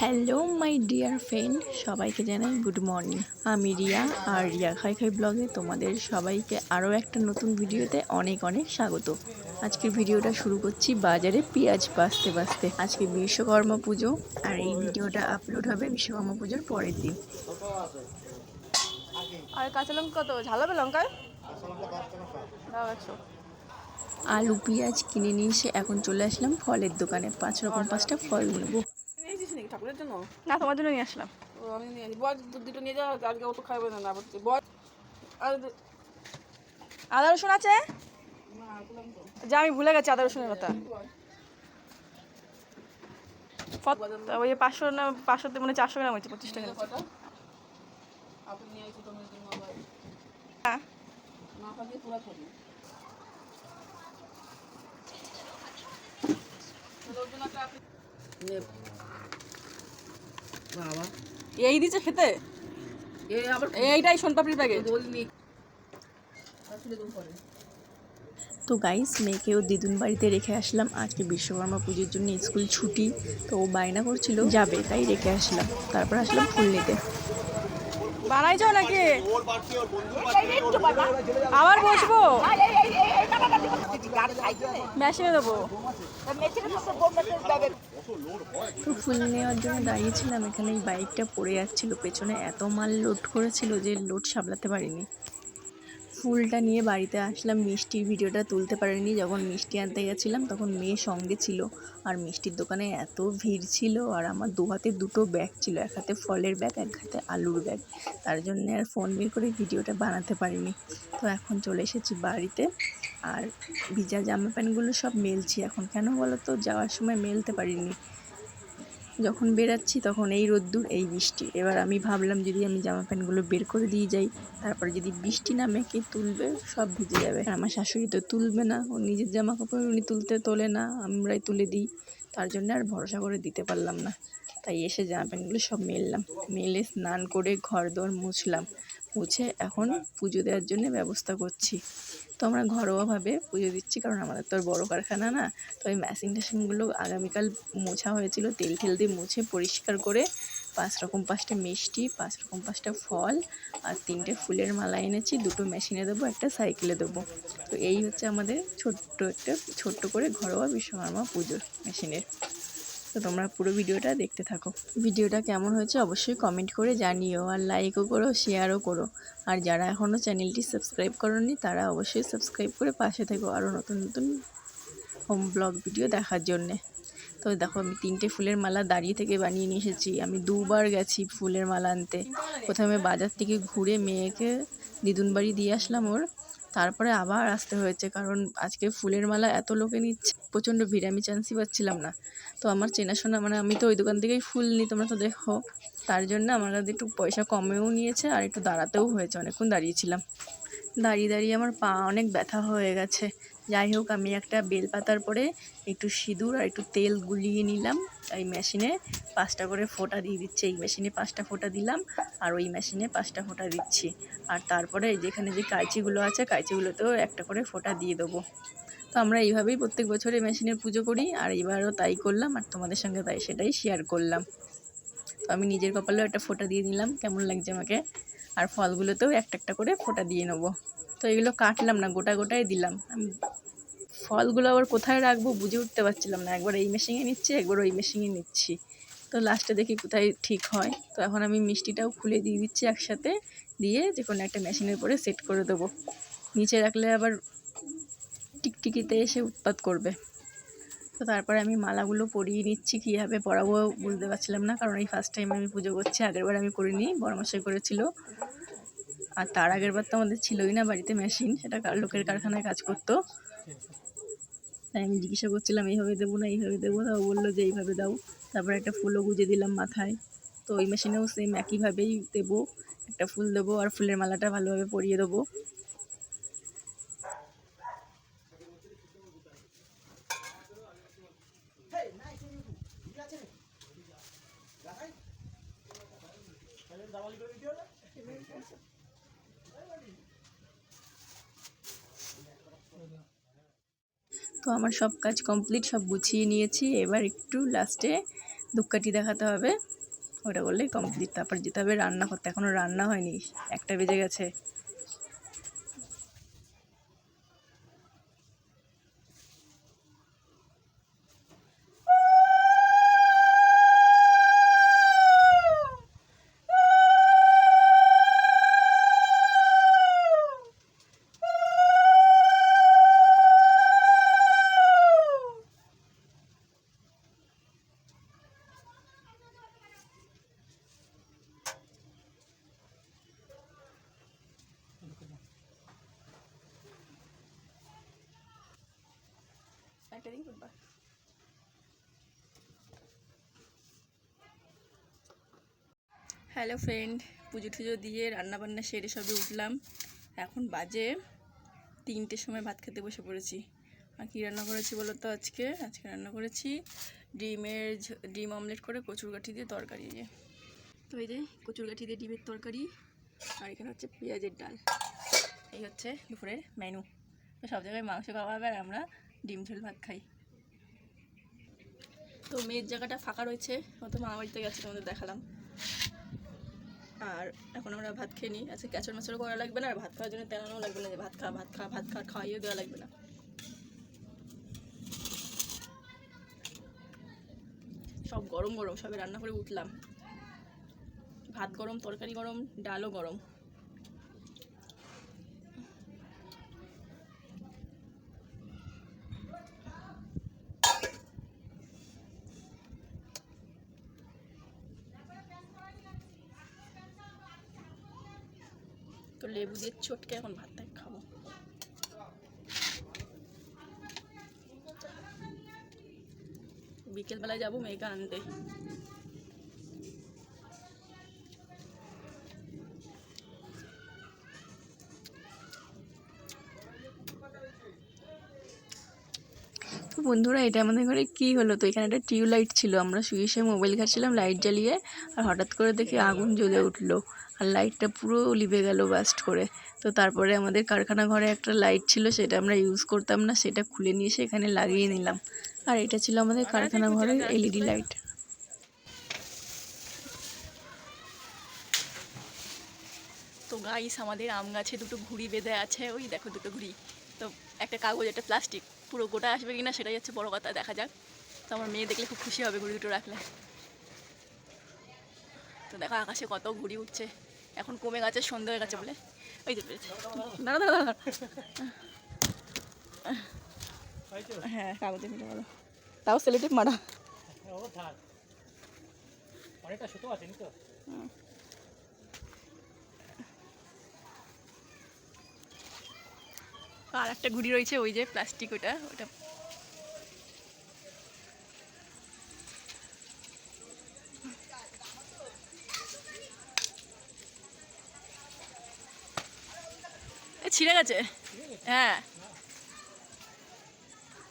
Hello my dear friend সবাইকে জানাই good morning আমি রিয়া আর রিয়া খাই খাই ব্লগে তোমাদের সবাইকে আরও একটা নতুন ভিডিওতে অনেক অনেক স্বাগত। আজকের ভিডিওটা শুরু করছি বাজারে পেঁয়াজ বাঁচতে বাঁচতে। আজকে বিশ্বকর্মা পুজো আর এই ভিডিওটা আপলোড হবে বিশ্বকর্মা পুজোর পরের দিন। আর কাঁচা লঙ্কা কত ঝালাবে লঙ্কায় আলু পেঁয়াজ কিনে নিয়ে এসে এখন চলে আসলাম ফলের দোকানে। পাঁচ রকম পাঁচটা ফল নেব। ঠাকুরের জন্য? না তোমার জন্য নিয়ে আসলাম। ও আমি নিয়ে আসি। বল দু- দুটো নিয়ে যাও আজকে ও তো খাবে না না বলছি বল আর আদা রসুন আছে? যা আমি ভুলে গেছি আদা রসুনের কথা। ফত- ওই পাঁচশো না পাঁচশোতে মানে চারশো গ্রাম হচ্ছে পঁচিশ টাকা। আপনি নিয়ে আসি তোমার জন্য আবার হ্যাঁ না থাকলে পুরা করি বাবা। এই দিচ্ছে খেতে? এইটাই সোনপাপড়ির প্যাকেট তো গাইস মেয়েকে ও দিদুন বাড়িতে রেখে আসলাম। আজকে বিশ্বকর্মা পুজোর জন্য স্কুল ছুটি তো ও বায়না করছিল। যাবে তাই রেখে আসলাম। তারপর আসলাম ফুল নিতে। বানাইছো নাকি? আবার বসবো? মেশিনে দেবো। তো ফুল নেওয়ার জন্য দাঁড়িয়েছিলাম এখানে এই বাইকটা পড়ে যাচ্ছিল পেছনে এত মাল লোড করেছিল যে লোড সামলাতে পারিনি। ফুলটা নিয়ে বাড়িতে আসলাম। মিষ্টির ভিডিওটা তুলতে পারিনি। যখন মিষ্টি আনতে গেছিলাম, তখন মেয়ে সঙ্গে ছিল। আর মিষ্টির দোকানে এত ভিড় ছিল, আর আমার দু হাতে দুটো ব্যাগ ছিল। এক হাতে ফলের ব্যাগ, এক হাতে আলুর ব্যাগ। তার জন্য আর ফোন বের করে ভিডিওটা বানাতে পারিনি। তো এখন চলে এসেছি বাড়িতে। আর ভিজা জামা প্যান্টগুলো সব মেলছি। এখন কেন বলো তো? যাওয়ার সময় মেলতে পারিনি। যখন বেরাচ্ছি তখন এই রোদ্দুর, এই বৃষ্টি। এবার আমি ভাবলাম যদি আমি জামা প্যান্টগুলো বের করে দিয়ে যাই, তারপরে যদি বৃষ্টি নামে কে তুলবে, সব ভিজে যাবে। আমার শাশুড়ি তো তুলবে না, ও নিজের জামা কাপড় উনি তুলতে তোলে না, আমরাই তুলে দিই। তার জন্য আর ভরসা করে দিতে পারলাম না। তাই এসে জামা প্যান্টগুলো সব মেললাম। মেলে স্নান করে ঘর দোর মুছলাম। মুছে এখন পুজো দেওয়ার জন্য ব্যবস্থা করছি। তো আমরা ঘরোয়াভাবে পুজো দিচ্ছি, কারণ আমাদের তো আর বড়ো কারখানা না। তো ওই মেশিন ট্যাশিংগুলো আগামীকাল মোছা হয়েছিল, তেল ঠেল দিয়ে মুছে পরিষ্কার করে পাঁচ রকম পাঁচটা মিষ্টি, পাঁচ রকম পাঁচটা ফল আর তিনটে ফুলের মালা এনেছি, দুটো মেশিনে দেবো, একটা সাইকেলে দেবো। তো এই হচ্ছে আমাদের ছোট্ট একটা, ছোট্ট করে ঘরোয়া বিশ্বকর্মা পুজোর মেশিনের তো তোমরা পুরো ভিডিওটা দেখতে থাকো। ভিডিওটা কেমন হয়েছে অবশ্যই কমেন্ট করে জানিও আর লাইকও করো শেয়ারও করো। আর যারা এখনও চ্যানেলটি সাবস্ক্রাইব করনি, তারা অবশ্যই সাবস্ক্রাইব করে পাশে থেকো আরও নতুন নতুন হোম ব্লগ ভিডিও দেখার জন্যে। তো দেখো, আমি তিনটে ফুলের মালা দাঁড়িয়ে থেকে বানিয়ে নিয়ে এসেছি। আমি দুবার গেছি ফুলের মালা আনতে। প্রথমে বাজার থেকে ঘুরে মেয়েকে দিদুন বাড়ি দিয়ে আসলাম ওর। তারপরে আবার আসতে হয়েছে, কারণ আজকে ফুলের মালা এত লোকে নিচ্ছে, প্রচণ্ড ভিড়, আমি চান্সই পাচ্ছিলাম না। তো আমার চেনাশোনা মানে আমি তো ওই দোকান থেকেই ফুল নিই, তোমরা তো দেখো। তার জন্য আমার কাছে একটু পয়সা কমেও নিয়েছে আর একটু দাঁড়াতেও হয়েছে, অনেকক্ষণ দাঁড়িয়েছিলাম। দাঁড়িয়ে দাঁড়িয়ে আমার পা অনেক ব্যথা হয়ে গেছে। যাই হোক, আমি একটা বেলপাতার পরে একটু সিঁদুর আর একটু তেল গুলিয়ে নিলাম। এই মেশিনে পাঁচটা করে ফোঁটা দিয়ে দিচ্ছি। এই মেশিনে পাঁচটা ফোঁটা দিলাম আর ওই মেশিনে পাঁচটা ফোঁটা দিচ্ছি। আর তারপরে যেখানে যে কাঁচিগুলো আছে, কাঁচিগুলোতেও একটা করে ফোঁটা দিয়ে দেবো। তো আমরা এইভাবেই প্রত্যেক বছরে মেশিনের পুজো করি, আর এবারও তাই করলাম, আর তোমাদের সঙ্গে তাই সেটাই শেয়ার করলাম। তো আমি নিজের কপালেও একটা ফোঁটা দিয়ে নিলাম কেমন লাগছে আমাকে? আর ফলগুলোতেও একটা একটা করে ফোঁটা দিয়ে নেব। তো এগুলো কাটলাম না, গোটা গোটাই দিলাম। আমি ফলগুলো আবার কোথায় রাখব বুঝে উঠতে পারছিলাম না, একবার এই মেশিনে নিচ্ছি, একবার ওই মেশিনে নিচ্ছি। তো লাস্টে দেখি কোথায় ঠিক হয়। তো এখন আমি মিষ্টিটাও খুলে দিয়ে দিচ্ছি একসাথে, দিয়ে যে কোনো একটা মেশিনের পরে সেট করে দেবো। নিচে রাখলে আবার টিকটিকিতে এসে উৎপাত করবে। তো তারপরে আমি মালাগুলো পরিয়ে নিচ্ছি, কীভাবে পরাবো বুঝতে পারছিলাম না, কারণ এই ফার্স্ট টাইম আমি পুজো করছি, আগেরবার আমি করিনি বড়মাসাই করেছিল। আর তার আগের বার তো আমাদের ছিলই না বাড়িতে মেশিন সেটা কার- লোকের কারখানায় কাজ করতো। তাই আমি জিজ্ঞাসা করছিলাম, এইভাবে দেবো না, এইভাবে দেবো তাও বলল যে, এইভাবে দাও। তারপরে একটা ফুলও গুজে দিলাম মাথায়। তো ওই মেশিনেও সেম একইভাবেই দেবো। একটা ফুল দেবো আর ফুলের মালাটা ভালোভাবে পরিয়ে দেবো। তো আমার সব কাজ কমপ্লিট, সব গুছিয়ে নিয়েছি। এবার একটু লাস্টে ধূপকাঠি দেখাতে হবে। ওটা বললে কমপ্লিট, তারপর যেতে হবে রান্না করতে এখনও রান্না হয়নি, একটা বেজে গেছে। একটা দিন করবা হ্যালো ফ্রেন্ড পুজো টুজো দিয়ে রান্না বান্না সেরে সবে উঠলাম। এখন বাজে তিনটের সময় ভাত খেতে বসে পড়েছি। আর কী রান্না করেছি বলো তো আজকে? আজকে রান্না করেছি ডিমের ডিম অমলেট করে কচুর গাঠি দিয়ে তরকারি দিয়ে তো এই যে কচুর গাঠি দিয়ে ডিমের তরকারি, আর এখানে হচ্ছে পেঁয়াজের ডাল। এই হচ্ছে দুপুরের মেনু সব জায়গায় মাংস খাওয়া হবে আর আমরা ডিম ঝোল ভাত খাই। তো মেয়ের জায়গাটা ফাঁকা রয়েছে, ও তো মামা বাড়িতে গেছে, তোমাদের দেখালাম। আর এখন আমরা ভাত খেয়ে নিই। আজকে ক্যাচর মাচড়ও করা লাগবে না, আর ভাত খাওয়ার জন্য তেনানো লাগবে না যে ভাত খা ভাত খা ভাত খা, খাওয়াইও দেওয়া লাগবে না। সব গরম গরম, সবে রান্না করে উঠলাম। ভাত গরম, তরকারি গরম, ডালও গরম। তো লেবু দিয়ে চটকে এখন ভাতটা খাব। বিকেলবেলায় যাব মেয়েকে আনতে। তো বন্ধুরা এটা আমাদের ঘরে কী হলো? তো এখানে একটা টিউব লাইট ছিল। আমরা শুয়ে শুয়ে মোবাইল ঘাটছিলাম, লাইট জ্বালিয়ে আর হঠাৎ করে দেখি আগুন জ্বলে উঠল। আর লাইটটা পুরো লিভে গেল বাস্ট করে। তো তারপরে আমাদের কারখানা ঘরে একটা লাইট ছিল, সেটা আমরা ইউজ করতাম না, সেটা খুলে নিয়ে এসে এখানে লাগিয়ে নিলাম। আর এটা ছিল আমাদের কারখানা ঘরের এলইডি লাইট তো গাইস আমাদের আম গাছে দুটো ঘুড়ি বেঁধে আছে। ওই দেখো দুটো ঘুড়ি। তো একটা কাগজ, একটা প্লাস্টিক পুরো গোটা আসবে কি না সেটাই হচ্ছে বড় কথা দেখা যাক। তো আমার মেয়ে দেখলে খুব খুশি হবে ঘুড়ি দুটো রাখলে। তো দেখো আকাশে কত ঘুড়ি উঠছে। এখন কমে গেছে সন্ধে হয়ে গেছে বলে। ওই যে পেরেছে দাঁড়া দাঁড়া দাঁড়া। হ্যাঁ কাগজে মিলে বলো। তাও সেলেটিভ মারা। থাক। অনেকটা ছোটো আছে তো আর একটা ঘুড়ি রয়েছে, ওই যে প্লাস্টিক ওটা ওটা। ছিঁড়ে গেছে? হ্যাঁ।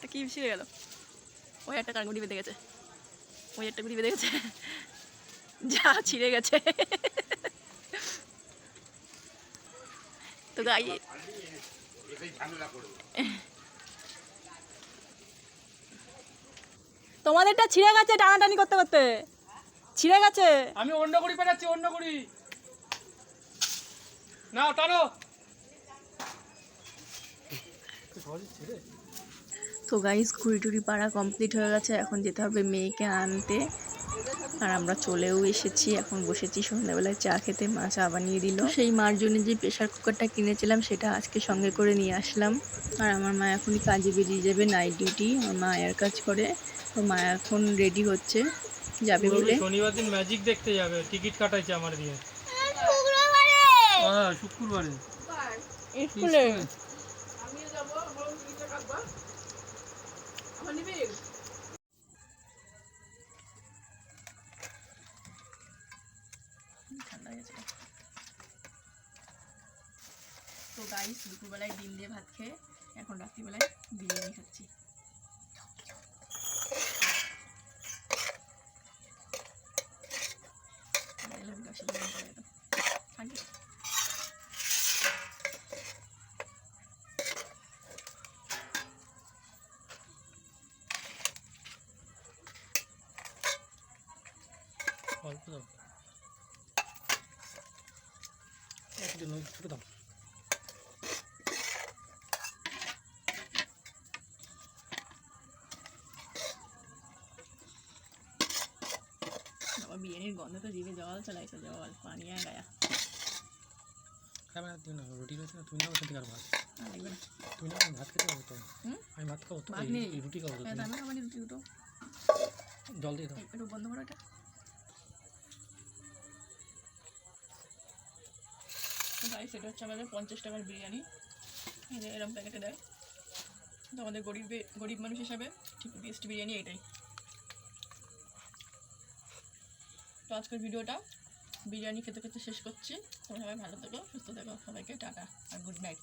তা কি ছিঁড়ে গেল? ওই একটা কার গুড়ি বেঁধে গেছে। ওই একটা গুড়ি বেঁধে গেছে। যা, ছিঁড়ে গেছে। তো গাই তোমাদেরটা ছিঁড়ে গেছে টানাটানি করতে করতে। ছিঁড়ে গেছে। আমি অন্য করি পেটাচ্ছি অন্য করি নাও টানো। তো গাইস ঘুড়ি টুড়ি পাড়া কমপ্লিট হয়ে গেছে এখন যেতে হবে মেয়েকে আনতে। আর আমরা চলেও এসেছি এখন বসেছি সন্ধ্যাবেলায় চা খেতে মা চা বানিয়ে দিল। সেই মার জন্য যে প্রেশার কুকারটা কিনেছিলাম সেটা আজকে সঙ্গে করে নিয়ে আসলাম। আর আমার মা এখনই কাজে বেরিয়ে যাবে নাইট ডিউটি আমার মা আয়ার কাজ করে। তো মা এখন রেডি হচ্ছে যাবে বলে। শনিবার দিন ম্যাজিক দেখতে যাবে টিকিট কাটাইছে আমার দিয়ে। হ্যাঁ শুক্রবারে। স্কুলে। আমিও যাব টিকিটটা কাটবা। আমার নিবি? গেছে তো গাইস দুপুরবেলায় ডিম দিয়ে ভাত খেয়ে এখন রাত্রিবেলায় বিরিয়ানি খাচ্ছি। অল্প নই ছোট বাবা বিরিয়ানির গন্ধে তো জিভে জল চলাইছে জল পানি আর গায়া। খাবে না তুমি না রুটি রয়েছে না তুমি না লাগবে না। তুমি না আমি ভাত খেতে পারব তো? আমি ভাত খাব তো রুটি খাব হ্যাঁ দামে রুটি দুটো। জল দিয়ে দাও। একটু বন্ধ করো এটা গাইস সেটা হচ্ছে আমাদের পঞ্চাশ টাকার বিরিয়ানি। এরম প্যাকেটে দেয়। তো আমাদের গরিব গরিব মানুষ হিসাবে ঠিক বেস্ট বিরিয়ানি এটাই। তো আজকের ভিডিওটা বিরিয়ানি খেতে খেতে শেষ করছি। তোমরা সবাই ভালো থেকো, সুস্থ থেকো, সবাইকে টাটা, আর গুড নাইট